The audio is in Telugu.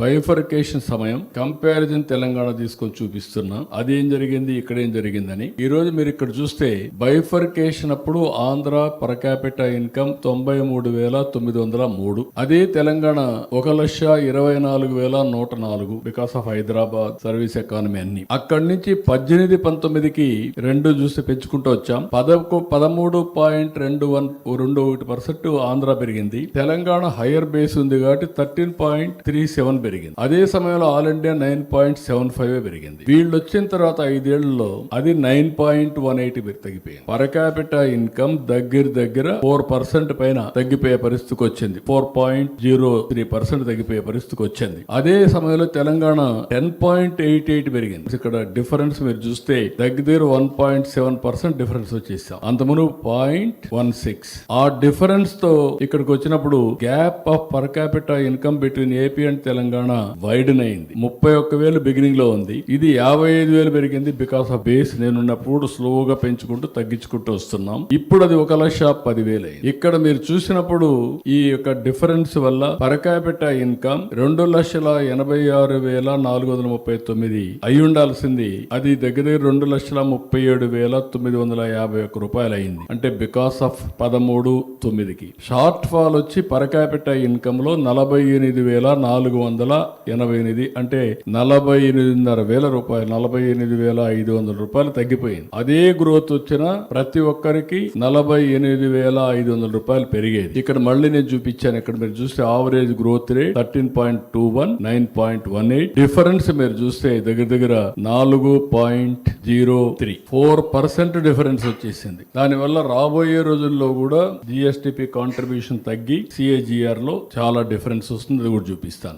బైఫర్కేషన్ సమయం కంపారిజన్ తెలంగాణ తీసుకొని చూపిస్తున్నా. అదేం జరిగింది ఇక్కడ ఏం జరిగిందని. ఈ రోజు మీరు ఇక్కడ చూస్తే బైఫర్కేషన్ అప్పుడు ఆంధ్ర పర్ ఇన్కమ్ తొంభై మూడు వేల తొమ్మిది వందల మూడు. అదే తెలంగాణ ఒక లక్ష ఇరవై నాలుగు వేల నూట నాలుగు because of Hyderabad service economy అన్ని. అక్కడి నుంచి పద్దెనిమిది పంతొమ్మిదికి రెండు చూసి పెంచుకుంటూ వచ్చాం. పదకు పదమూడు పాయింట్ రెండు వన్ రెండు ఒకటి పర్సెంట్ ఆంధ్ర పెరిగింది. తెలంగాణ హైయర్ బేస్ ఉంది కాబట్టి థర్టీన్ పాయింట్ త్రీ సెవెన్ పెరిగింది. అదే సమయంలో all India nine point seven five పెరిగింది. వీళ్ళు వచ్చిన తర్వాత ఐదేళ్ళలో అది నైన్ పాయింట్ వన్ ఎయిట్ తగ్గిపోయింది. పర్ క్యాపిటల్ ఇన్కమ్ దగ్గర దగ్గర ఫోర్ పర్సెంట్ పైన తగ్గిపోయే పరిస్థితికి వచ్చింది. Four point zero three percent తగ్గిపోయే పరిస్థితికి వచ్చింది. అదే సమయంలో Telangana ten point eight eight పెరిగింది. ఇక్కడ డిఫరెన్స్ మీరు చూస్తే దగ్గర దగ్గర one point seven percent difference వచ్చేసాం. అంతమును పాయింట్ వన్ సిక్స్. ఆ డిఫరెన్స్తో ఇక్కడికి వచ్చినప్పుడు gap of per capital income between AP and Telangana widen అయింది. ముప్పై ఒక్క వేలు బిగినింగ్లో ఉంది. ఇది యాభై ఐదు వేలు పెరిగింది బికాస్ ఆఫ్ బేస్ నేనున్నప్పుడు స్లోగా పెంచుకుంటూ తగ్గించుకుంటూ వస్తున్నాం. ఇప్పుడు అది ఒక లక్ష పదివేలు అయింది. ఇక్కడ మీరు చూసినప్పుడు ఈ యొక్క డిఫరెన్స్ వల్ల పరకాయపెట్ట ఇన్కమ్ రెండు లక్షల ఎనభై ఆరు వేల నాలుగు వందల ముప్పై తొమ్మిది అయి ఉండాల్సింది. అది దగ్గర దగ్గర రెండు లక్షల ముప్పై ఏడు వేల తొమ్మిది వందల యాభై ఒక్క రూపాయలు అయింది. అంటే బికాస్ ఆఫ్ పదమూడు తొమ్మిదికి. షార్ట్ ఫాల్ వచ్చి పరకాయపెట్ట ఇన్కమ్లో నలభై ఎనిమిది వేల నాలుగు వందల ఎనభై ఎనిమిది అంటే నలభై ఎనిమిదిన్నర వేల రూపాయలు నలభై ఎనిమిది వేల ఐదు వందల రూపాయలు తగ్గిపోయింది. అదే గ్రోత్ వచ్చిన ప్రతి ఒక్కరికి నలభై ఎనిమిది వేల ఐదు వందల రూపాయలు పెరిగేది. ఇక్కడ మళ్ళీ నేను చూపించాను ఇక్కడ మీరు చూస్తే average growth rate thirteen point two one nine point one eight difference మీరు చూస్తే దగ్గర దగ్గర నాలుగు point zero three four percent difference వచ్చేసింది. దానివల్ల రాబోయే రోజుల్లో కూడా జిఎస్టిపి కాంట్రిబ్యూషన్ తగ్గి సిఏజిఆర్లో చాలా డిఫరెన్స్ వస్తుంది అది కూడా చూపిస్తాను.